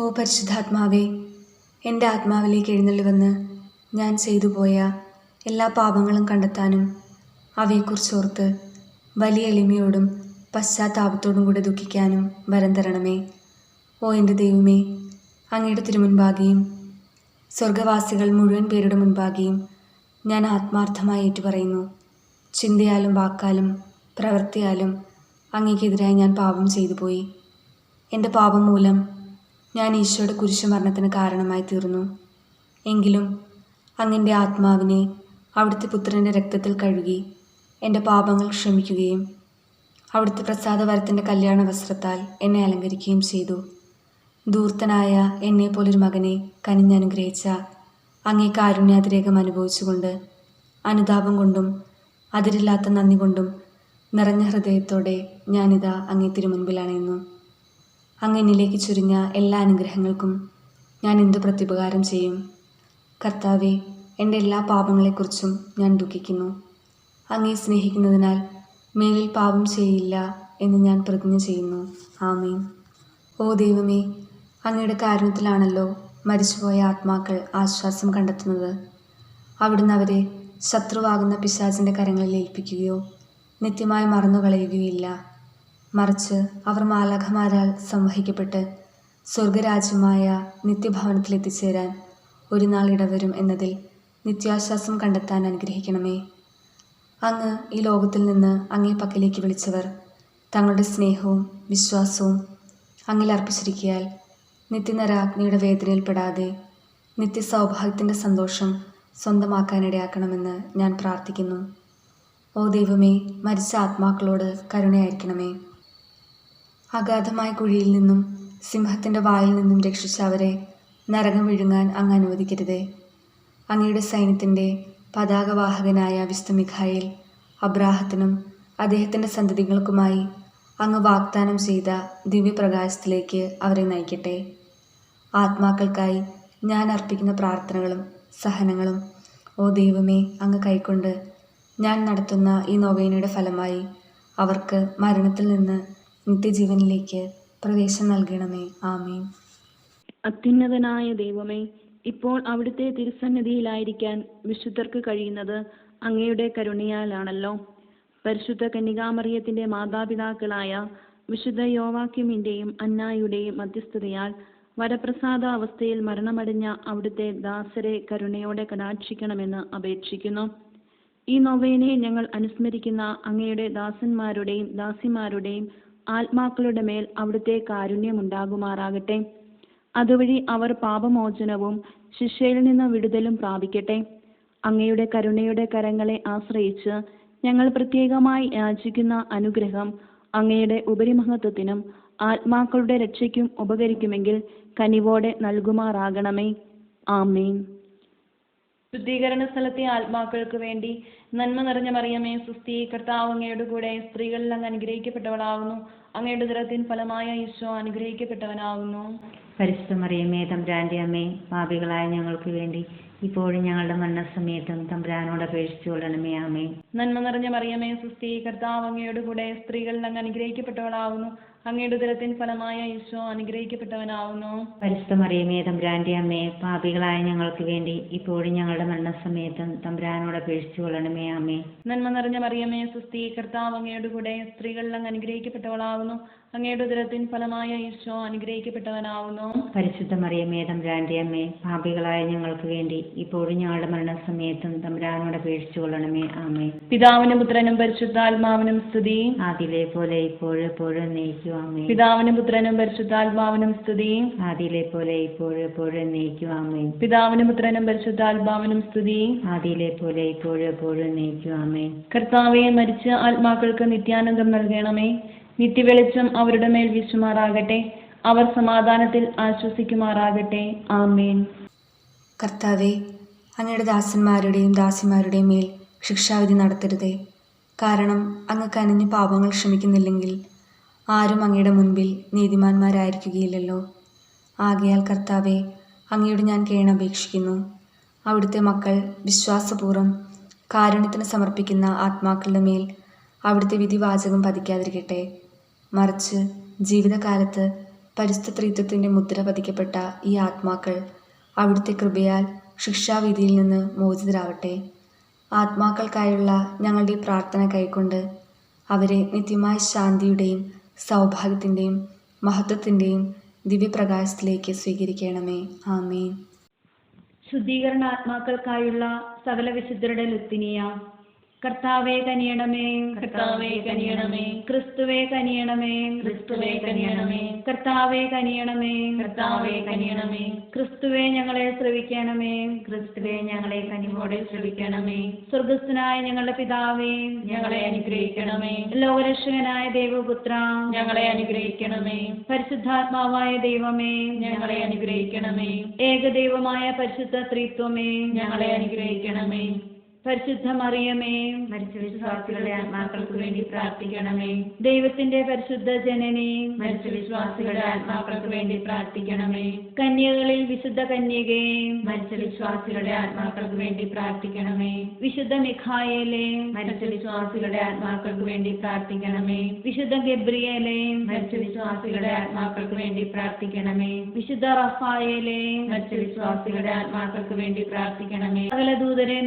ഓ പരിശുദ്ധാത്മാവേ എന്റെ ആത്മാവിലേക്ക് എഴുന്നള്ളി വന്ന് ഞാൻ ചെയ്തു പോയ എല്ലാ പാപങ്ങളും കണ്ടെത്താനും അവയെക്കുറിച്ചോർത്ത് വലിയ എളിമയോടും പശ്ചാത്താപത്തോടും കൂടെ ദുഃഖിക്കാനും വരം തരണമേ. ഓ എന്റെ ദൈവമേ അങ്ങയുടെ തിരുമുൻപാകെയും സ്വർഗവാസികൾ മുഴുവൻ പേരുടെ മുൻപാകെയും ഞാൻ ആത്മാർത്ഥമായി ഏറ്റുപറയുന്നു. ചിന്തയാലും വാക്കാലും പ്രവൃത്തിയാലും അങ്ങേക്കെതിരായി ഞാൻ പാപം ചെയ്തു പോയി. എന്റെ പാപം മൂലം ഞാൻ ഈശോയുടെ കുരിശുമരണത്തിന് കാരണമായി തീർന്നു. എങ്കിലും അങ്ങന്റെ ആത്മാവിനെ അവിടുത്തെ പുത്രന്റെ രക്തത്തിൽ കഴുകി എന്റെ പാപങ്ങൾ ക്ഷമിക്കുകയും അവിടുത്തെ പ്രസാദവരത്തിന്റെ കല്യാണ വസ്ത്രത്താൽ എന്നെ അലങ്കരിക്കുകയും ചെയ്തു. ദൂർത്തനായ എന്നെപ്പോലൊരു മകനെ കനിഞ്ഞനുഗ്രഹിച്ച അങ്ങേ കാരുണ്യാതിരേകം അനുഭവിച്ചുകൊണ്ട് അനുതാപം കൊണ്ടും അതിരില്ലാത്ത നന്ദി കൊണ്ടും നിറഞ്ഞ ഹൃദയത്തോടെ ഞാനിതാ അങ്ങേ തിരുമുൻപിൽ അണയുന്നു അങ്ങ് എന്നിലേക്ക് ചുരിഞ്ഞ എല്ലാ അനുഗ്രഹങ്ങൾക്കും ഞാൻ എന്തു പ്രത്യുപകാരം ചെയ്യും? കർത്താവെ എന്റെ എല്ലാ പാപങ്ങളെക്കുറിച്ചും ഞാൻ ദുഃഖിക്കുന്നു. അങ്ങേ സ്നേഹിക്കുന്നതിനാൽ മേലിൽ പാപം ചെയ്യില്ല എന്ന് ഞാൻ പ്രതിജ്ഞ ചെയ്യുന്നു. ആമീൻ. ഓ ദൈവമേ അങ്ങയുടെ കാരുണ്യത്തിലാണല്ലോ മരിച്ചുപോയ ആത്മാക്കൾ ആശ്വാസം കണ്ടെത്തുന്നത്. അവിടുന്ന് അവരെ ശത്രുവാകുന്ന പിശാചിന്റെ കരങ്ങളിൽ ഏൽപ്പിക്കുകയോ നിത്യമായി മറന്നുകളയുകയില്ല മറിച്ച് അവർ മാലാഖമാരാൽ സംവഹിക്കപ്പെട്ട് സ്വർഗരാജ്യമായ നിത്യഭവനത്തിൽ എത്തിച്ചേരാൻ ഒരു നാൾ ഇടവരും എന്നതിൽ നിത്യാശ്വാസം കണ്ടെത്താൻ അനുഗ്രഹിക്കണമേ. അങ്ങ് ഈ ലോകത്തിൽ നിന്ന് അങ്ങേ പക്കലേക്ക് വിളിച്ചവർ തങ്ങളുടെ സ്നേഹവും വിശ്വാസവും അങ്ങിൽ അർപ്പിച്ചിരിക്കിയാൽ നിത്യനരാഗ്നിയുടെ വേദനയിൽപ്പെടാതെ നിത്യസൗഭാഗ്യത്തിന്റെ സന്തോഷം സ്വന്തമാക്കാനിടയാക്കണമെന്ന് ഞാൻ പ്രാർത്ഥിക്കുന്നു. ഓ ദൈവമേ മരിച്ച ആത്മാക്കളോട് കരുണയായിരിക്കണമേ. അഗാധമായ കുഴിയിൽ നിന്നും സിംഹത്തിന്റെ വായിൽ നിന്നും രക്ഷിച്ച അവരെ നരകം വിഴുങ്ങാൻ അങ്ങ് അനുവദിക്കരുതേ. അങ്ങയുടെ സൈന്യത്തിന്റെ പതാകവാഹകനായ വിശുദ്ധ മിഖായിൽ അബ്രാഹത്തിനും അദ്ദേഹത്തിന്റെ സന്തതികൾക്കുമായി അങ്ങ് വാഗ്ദാനം ചെയ്ത ദിവ്യപ്രകാശത്തിലേക്ക് അവരെ നയിക്കട്ടെ. ആത്മാക്കൾക്കായി ഞാൻ അർപ്പിക്കുന്ന പ്രാർത്ഥനകളും സഹനങ്ങളും ഓ ദൈവമേ അങ്ങ് കൈക്കൊണ്ട് ഞാൻ നടത്തുന്ന ഈ നോവേനയുടെ ഫലമായി അവർക്ക് മരണത്തിൽ നിന്ന് നിത്യജീവനിലേക്ക് പ്രവേശം നൽകണമേ. ആമീൻ. അത്യുന്നതനായ ദൈവമേ ഇപ്പോൾ അവിടുത്തെ തിരുസന്നിധിയിലായിരിക്കാൻ വിശുദ്ധർക്ക് കഴിയുന്നത് അങ്ങയുടെ കരുണയാലാണല്ലോ. പരിശുദ്ധ കന്യകാമറിയത്തിന്റെ മാതാപിതാക്കളായ വിശുദ്ധ യോവാക്യമിന്റെയും അന്നായുടെയും മധ്യസ്ഥതയാൽ വരപ്രസാദ അവസ്ഥയിൽ മരണമടഞ്ഞ അവിടുത്തെ ദാസരെ കരുണയോടെ കടാക്ഷിക്കണമെന്ന് അപേക്ഷിക്കുന്നു. ഈ നൊവേനെ ഞങ്ങൾ അനുസ്മരിക്കുന്ന അങ്ങയുടെ ദാസന്മാരുടെയും ദാസിമാരുടെയും ആത്മാക്കളുടെ മേൽ അവിടുത്തെ കാരുണ്യമുണ്ടാകുമാറാകട്ടെ. അതുവഴി അവർ പാപമോചനവും ശിക്ഷയിൽ നിന്ന് വിടുതലും പ്രാപിക്കട്ടെ. അങ്ങയുടെ കരുണയുടെ കരങ്ങളെ ആശ്രയിച്ച് ഞങ്ങൾ പ്രത്യേകമായി യാചിക്കുന്ന അനുഗ്രഹം അങ്ങയുടെ ഉപരിമഹത്വത്തിനും ആത്മാക്കളുടെ രക്ഷയ്ക്കും ഉപകരിക്കുമെങ്കിൽ കനിവോടെ നൽകുമാറാകണമേ. ആമേൻ. ശുദ്ധീകരണ സ്ഥലത്തെ ആത്മാക്കൾക്ക് വേണ്ടി നന്മ നിറഞ്ഞ മറിയമേ സുസ്ഥി കർത്താവ് അങ്ങയുടെ കൂടെ സ്ത്രീകളിൽ അങ്ങ് അനുഗ്രഹിക്കപ്പെട്ടവളാകുന്നു അങ്ങയുടെ ദുരത്തിൻ ഫലമായ ഈശോ അനുഗ്രഹിക്കപ്പെട്ടവനാകുന്നു പരിശുദ്ധ മറിയമേ തമ്പ്രാന്റെ അമ്മേ പാപികളായ ഞങ്ങൾക്ക് വേണ്ടി ഇപ്പോഴും ഞങ്ങളുടെ മരണസമയത്തും തമ്പ്രാനോട് അപേക്ഷിച്ചു കൊള്ളണമേ ആമേ നന്മ നിറഞ്ഞ മറിയമേ സുസ്ഥി കർത്താവ് അങ്ങയുടെ കൂടെ സ്ത്രീകളിൽ അങ്ങ് അനുഗ്രഹിക്കപ്പെട്ടവളാകുന്നു അങ്ങയുടെ ഉദരത്തിൻ ഫലമായ ഈശോ അനുഗ്രഹിക്കപ്പെട്ടവനാവുന്നു. പരിശുദ്ധ മറിയമേ തമ്പുരാന്റെ അമ്മേ പാപികളായ ഞങ്ങൾക്ക് വേണ്ടി ഇപ്പോഴും ഞങ്ങളുടെ മരണസമയത്തും തമ്പുരാനോട് അപേക്ഷിച്ചു കൊള്ളണമേ അമ്മേ നന്മ നിറഞ്ഞ മറിയമേ സുസ്ഥി കർത്താവ് അങ്ങയുടെ കൂടെ സ്ത്രീകളിൽ അങ്ങ് അനുഗ്രഹിക്കപ്പെട്ടവളാവുന്നു. അങ്ങയുടെ ഉദരത്തിൻ ഫലമായ ഈശോ അനുഗ്രഹിക്കപ്പെട്ടവനാവുന്നു. പരിശുദ്ധ മറിയമേ തമ്പുരാന്റെ അമ്മേ പാപികളായ ഞങ്ങൾക്ക് വേണ്ടി ഇപ്പോഴും ഞങ്ങളുടെ മരണസമയത്തും തമ്പുരാനോട് അപേക്ഷിച്ചു കൊള്ളണമേ ആമേ പിതാവിനും പുത്രനും പരിശുദ്ധാത്മാവിനും സ്തുതി. ആദിയിലെ പോലെ ഇപ്പോഴും എപ്പോഴും പിതാവിനും പുത്രനും പരിശുദ്ധാത്മാവിനും സ്തുതി. ആദിയിലെ പോലെ ഇപ്പോഴും എപ്പോഴും നയിക്കും ആമേ പിതാവിനും പുത്രനും പരിശുദ്ധാത്മാവിനും സ്തുതി. ആദിയിലെ പോലെ ഇപ്പോഴും എപ്പോഴും നയിക്കും ആമേ കർത്താവെ മരിച്ച ആത്മാക്കൾക്ക് നിത്യാനന്ദം നൽകണമേ. നിത്യവെളിച്ചം അവരുടെ മേൽ വീശുമാറാകട്ടെ. അവർ സമാധാനത്തിൽ ആശ്വസിക്കുമാറാകട്ടെ. ആമേൻ. കർത്താവെ അങ്ങയുടെ ദാസന്മാരുടെയും ദാസിമാരുടെയും മേൽ ശിക്ഷാവിധി നടത്തരുതേ. കാരണം അങ്ങ് കനിഞ്ഞ് പാപങ്ങൾ ക്ഷമിക്കുന്നില്ലെങ്കിൽ ആരും അങ്ങയുടെ മുൻപിൽ നീതിമാന്മാരായിരിക്കുകയില്ലല്ലോ. ആകയാൽ കർത്താവെ അങ്ങയോട് ഞാൻ കേണപേക്ഷിക്കുന്നു. അവിടുത്തെ മക്കൾ വിശ്വാസപൂർവം കാരുണ്യത്തിന് സമർപ്പിക്കുന്ന ആത്മാക്കളുടെ മേൽ അവിടുത്തെ വിധിവാചകം പതിക്കാതിരിക്കട്ടെ. മറിച്ച് ജീവിതകാലത്ത് പരിശുദ്ധ മുദ്ര പതിക്കപ്പെട്ട ഈ ആത്മാക്കൾ അവിടുത്തെ കൃപയാൽ ശിക്ഷാവിധിയിൽ നിന്ന് മോചിതരാവട്ടെ. ആത്മാക്കൾക്കായുള്ള ഞങ്ങളുടെ പ്രാർത്ഥന കൈക്കൊണ്ട് അവരെ നിത്യമായ ശാന്തിയുടെയും സൗഭാഗ്യത്തിന്റെയും മഹത്വത്തിന്റെയും ദിവ്യപ്രകാശത്തിലേക്ക് സ്വീകരിക്കണമേ. ആമേൻ. ശുദ്ധീകരണാത്മാക്കൾക്കായുള്ള സകല വിശുദ്ധരുടെ ലുത്തിനിയ കർത്താവെ കനിയണമേ കർത്താവേ കനിയണമേ ക്രിസ്തുവേ കനിയണമേ ക്രിസ്തുവേ കനിയണമേ കർത്താവെ കനിയണമേ കർത്താവേ കനിയണമേ ക്രിസ്തുവേ ഞങ്ങളെ ശ്രവിക്കണമേ ക്രിസ്തുവേ ഞങ്ങളെ കനിവോടെ ശ്രവിക്കണമേ സ്വർഗസ്ഥനായ ഞങ്ങളുടെ പിതാവേ ഞങ്ങളെ അനുഗ്രഹിക്കണമേ ലോകരക്ഷകനായ ദൈവപുത്ര ഞങ്ങളെ അനുഗ്രഹിക്കണമേ പരിശുദ്ധാത്മാവായ ദൈവമേ ഞങ്ങളെ അനുഗ്രഹിക്കണമേ ഏകദൈവമായ പരിശുദ്ധ ത്രിത്വമേ ഞങ്ങളെ അനുഗ്രഹിക്കണമേ പരിശുദ്ധ മറിയമേ മരിച്ച വിശ്വാസികളുടെ ആത്മാക്കൾക്ക് വേണ്ടി പ്രാർത്ഥിക്കണമേ. ദൈവത്തിന്റെ പരിശുദ്ധ ജനനി മരിച്ച വിശ്വാസികളുടെ ആത്മാക്കൾക്ക് വേണ്ടി പ്രാർത്ഥിക്കണമേ. കന്യകളിൽ വിശുദ്ധ കന്യകേ മരിച്ച വിശ്വാസികളുടെ ആത്മാക്കൾക്ക് വേണ്ടി പ്രാർത്ഥിക്കണമേ. വിശുദ്ധ മിഖായേലെ മരിച്ച വിശ്വാസികളുടെ ആത്മാക്കൾക്ക് വേണ്ടി പ്രാർത്ഥിക്കണമേ. വിശുദ്ധ ഗബ്രിയേലെ മരിച്ച വിശ്വാസികളുടെ ആത്മാക്കൾക്ക് വേണ്ടി പ്രാർത്ഥിക്കണമേ. വിശുദ്ധ റഫായേലെ മരിച്ച വിശ്വാസികളുടെ ആത്മാക്കൾക്ക് വേണ്ടി പ്രാർത്ഥിക്കണമേ. സകല ദൂതരെ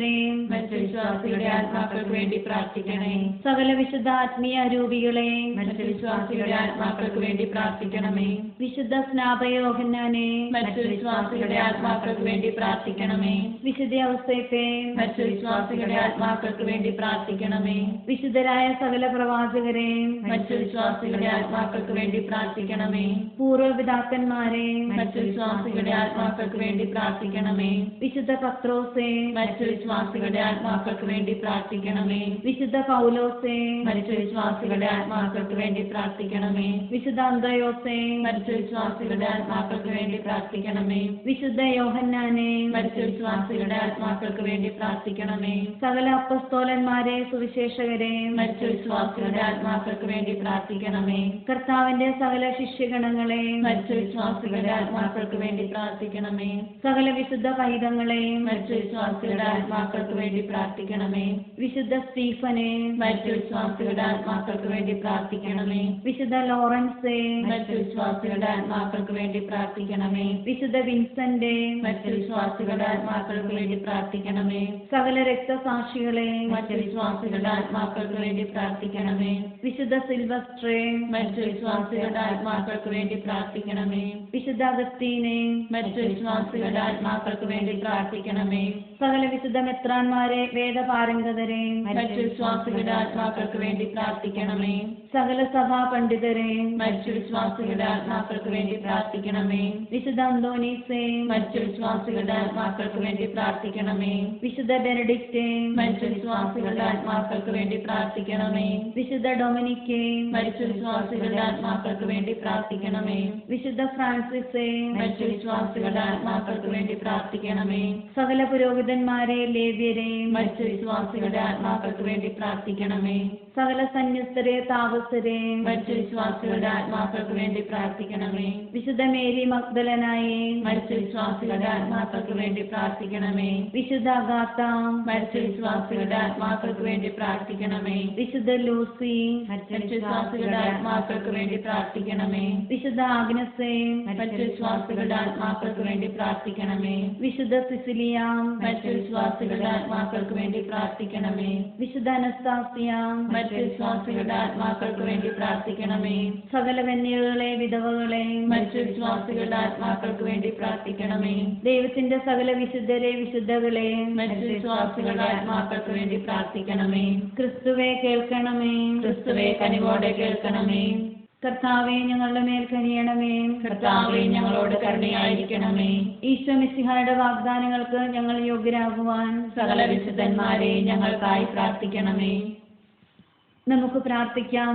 മുഖ്യദൂതരെ മറ്റു വിശ്വാസികളുടെ ആത്മാക്കൾക്ക് വേണ്ടി പ്രാർത്ഥിക്കണേ സകല വിശുദ്ധ ആത്മീയ രൂപികളെ മറ്റു വിശ്വാസികളുടെ ആത്മാക്കൾക്ക് വേണ്ടി പ്രാർത്ഥിക്കണമേ. വിശുദ്ധ സ്നാപയോഹന്നാനെ മറ്റു വിശ്വാസികളുടെ ആത്മാക്കൾക്ക് വേണ്ടി പ്രാർത്ഥിക്കണമേ. വിശുദ്ധ ഔസേപ്പെ മറ്റു വിശ്വാസികളുടെ ആത്മാക്കൾക്ക് വേണ്ടി പ്രാർത്ഥിക്കണമേ. വിശുദ്ധരായ സകല പ്രവാചകരെ മറ്റു വിശ്വാസികളുടെ ആത്മാക്കൾക്ക് വേണ്ടി പ്രാർത്ഥിക്കണമേ. പൂർവപിതാക്കന്മാരെയും മറ്റു വിശ്വാസികളുടെ ആത്മാക്കൾക്ക് വേണ്ടി പ്രാർത്ഥിക്കണമേ. വിശുദ്ധ പത്രോസെ മരിച്ച വിശ്വാസികളുടെ ആത്മാക്കൾക്ക് വേണ്ടി പ്രാർത്ഥിക്കണമേ. വിശുദ്ധ പൗലോസേ മരിച്ച വിശ്വാസികളുടെ ആത്മാക്കൾക്ക് വേണ്ടി പ്രാർത്ഥിക്കണമേ. വിശുദ്ധ അന്തയോസേ മരിച്ച വിശ്വാസികളുടെ ആത്മാക്കൾക്ക് വേണ്ടി പ്രാർത്ഥിക്കണമേ. വിശുദ്ധ യോഹന്നാനെ മരിച്ച വിശ്വാസികളുടെ ആത്മാക്കൾക്ക് വേണ്ടി പ്രാർത്ഥിക്കണമേ. സകല അപ്പസ്തോലന്മാരെ സുവിശേഷകരെ മരിച്ച വിശ്വാസികളുടെ ആത്മാക്കൾക്ക് വേണ്ടി പ്രാർത്ഥിക്കണമേ. കർത്താവിന്റെ സകല ശിഷ്യഗണങ്ങളെ മരിച്ച വിശ്വാസികളുടെ ആത്മാക്കൾക്ക് വേണ്ടി പ്രാർത്ഥിക്കണമേ. സകല വിശുദ്ധ പൈതങ്ങളെയും മരിച്ച വിശ്വാസികളുടെ ആത്മാക്കൾക്ക് വേണ്ടി പ്രാർത്ഥിക്കണമേ. വിശുദ്ധ സ്റ്റീഫനെ മറ്റു വിശ്വാസികളുടെ ആത്മാക്കൾക്ക് വേണ്ടി പ്രാർത്ഥിക്കണമേ. വിശുദ്ധ ലോറൻസ് മറ്റു വിശ്വാസികളുടെ ആത്മാക്കൾക്ക് വേണ്ടി പ്രാർത്ഥിക്കണമേ. വിശുദ്ധ വിൻസന്റെ മറ്റു വിശ്വാസികളുടെ ആത്മാക്കൾക്ക് വേണ്ടി പ്രാർത്ഥിക്കണമേ. സകല രക്തസാക്ഷികളെ മറ്റു വിശ്വാസികളുടെ ആത്മാക്കൾക്ക് വേണ്ടി പ്രാർത്ഥിക്കണമേ. വിശുദ്ധ സിൽവസ്ട്രേ മറ്റു വിശ്വാസികളുടെ ആത്മാക്കൾക്ക് വേണ്ടി പ്രാർത്ഥിക്കണമേ. വിശുദ്ധ അഗസ്തീനെ മറ്റു വിശ്വാസികളുടെ ആത്മാക്കൾക്ക് വേണ്ടി പ്രാർത്ഥിക്കണമേ. സകല വിശുദ്ധ മെത്രാന്മാരെ വേദപാരംഗതരെ മറ്റു വിശ്വാസികളുടെ ആത്മാക്കൾക്ക് വേണ്ടി പ്രാർത്ഥിക്കണമേ സകല സഭാ പണ്ഡിതരെ മറ്റു വിശ്വാസികളുടെ ആത്മാക്കൾക്ക് വേണ്ടി പ്രാർത്ഥിക്കണമേ. വിശുദ്ധ അന്തോനീസെ മരിച്ച വിശ്വാസികളുടെ ആത്മാക്കൾക്ക് വേണ്ടി പ്രാർത്ഥിക്കണമേ. വിശുദ്ധ ബെനഡിക്റ്റേ മറ്റു വിശ്വാസികളുടെ ആത്മാക്കൾക്ക് വേണ്ടി പ്രാർത്ഥിക്കണമേ. വിശുദ്ധ ഡൊമിനിക്കേ മറ്റു വിശ്വാസികളുടെ ആത്മാക്കൾക്ക് വേണ്ടി പ്രാർത്ഥിക്കണമേ. വിശുദ്ധ ഫ്രാൻസിസേ മറ്റു വിശ്വാസികളുടെ ആത്മാക്കൾക്ക് വേണ്ടി പ്രാർത്ഥിക്കണമേ. സകല പുരോഹിതന്മാരെ ലേവ്യരെ മറ്റു വിശ്വാസികളുടെ ആത്മാക്കൾക്ക് വേണ്ടി പ്രാർത്ഥിക്കണമേ. സകല സന്യസ്തരെ താപസരെ മരിച്ച വിശ്വാസികളുടെ ആത്മാക്കൾക്ക് വേണ്ടി പ്രാർത്ഥിക്കണമേ. വിശുദ്ധ മേരി മഗ്ദലനായെ. മരിച്ച വിശ്വാസികളുടെ ആത്മാക്കൾക്ക് വേണ്ടി പ്രാർത്ഥിക്കണമേ. വിശുദ്ധ അഗാത്ത മരിച്ച വിശ്വാസികളുടെ ആത്മാക്കൾക്ക് വേണ്ടി പ്രാർത്ഥിക്കണമേ. വിശുദ്ധ ലൂസി. മരിച്ച വിശ്വാസികളുടെ ആത്മാക്കൾക്ക് വേണ്ടി പ്രാർത്ഥിക്കണമേ. വിശുദ്ധ ആഗ്നസെ മരിച്ച വിശ്വാസികളുടെ ആത്മാക്കൾക്ക് വേണ്ടി പ്രാർത്ഥിക്കണമേ. വിശുദ്ധ സിസിലിയ. മരിച്ച വിശ്വാസികളുടെ ആത്മാക്കൾക്ക് വേണ്ടി പ്രാർത്ഥിക്കണമേ. വിശുദ്ധ അനസ്താസിയ. മരിച്ച വിശ്വാസികളുടെ ആത്മാക്കൾക്ക് വേണ്ടി പ്രാർത്ഥിക്കണമേ. സകല കന്യകളെ വിധവകളെ മരിച്ച വിശ്വാസികളുടെ ആത്മാക്കൾക്ക് വേണ്ടി പ്രാർത്ഥിക്കണമേ. ദൈവത്തിന്റെ സകല വിശുദ്ധരെ വിശുദ്ധകളെ മരിച്ച വിശ്വാസികളുടെ ആത്മാക്കൾക്ക് വേണ്ടി പ്രാർത്ഥിക്കണമേ. ക്രിസ്തുവെ കേൾക്കണമേ. ക്രിസ്തുവെ കനിവോടെ കേൾക്കണമേ. കർത്താവെ ഞങ്ങളുടെ മേൽ കനിയണമേ. കർത്താവെ ഞങ്ങളോട് കരുണയായിരിക്കണമേ. ഈശോ വാഗ്ദാനങ്ങൾക്ക് ഞങ്ങൾ യോഗ്യരാകുവാൻ സകല വിശുദ്ധന്മാരെ ഞങ്ങൾക്കായി പ്രാർത്ഥിക്കണമേ. നമുക്ക് പ്രാർത്ഥിക്കാം.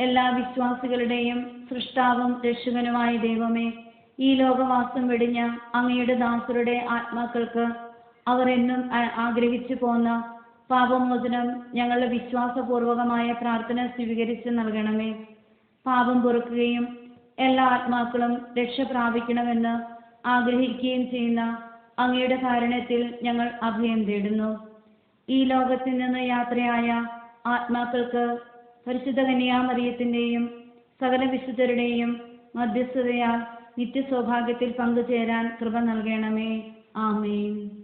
എല്ലാ വിശ്വാസികളുടെയും സൃഷ്ടാവും രക്ഷകനുമായ ദൈവമേ ഈ ലോകവാസം വെടിഞ്ഞ അങ്ങയുടെ ദാസരുടെ ആത്മാക്കൾക്ക് അവർ എന്നും ആഗ്രഹിച്ചു പോന്ന പാപമോചനം ഞങ്ങളുടെ വിശ്വാസപൂർവകമായ പ്രാർത്ഥന സ്വീകരിച്ച് നൽകണമേ. പാപം പൊറുക്കുകയും എല്ലാ ആത്മാക്കളും രക്ഷ പ്രാപിക്കണമെന്ന് ആഗ്രഹിക്കുകയും ചെയ്യുന്ന അങ്ങയുടെ കാരണത്തിൽ ഞങ്ങൾ അഭയം തേടുന്നു. ഈ ലോകത്തിൽ നിന്ന് യാത്രയായ ആത്മാക്കൾക്ക് പരിശുദ്ധ കന്യാമറിയത്തിന്റെയും സകല വിശുദ്ധരുടെയും മധ്യസ്ഥതയാൽ നിത്യസൗഭാഗ്യത്തിൽ പങ്കുചേരാൻ കൃപ നൽകണമേ. ആമേൻ.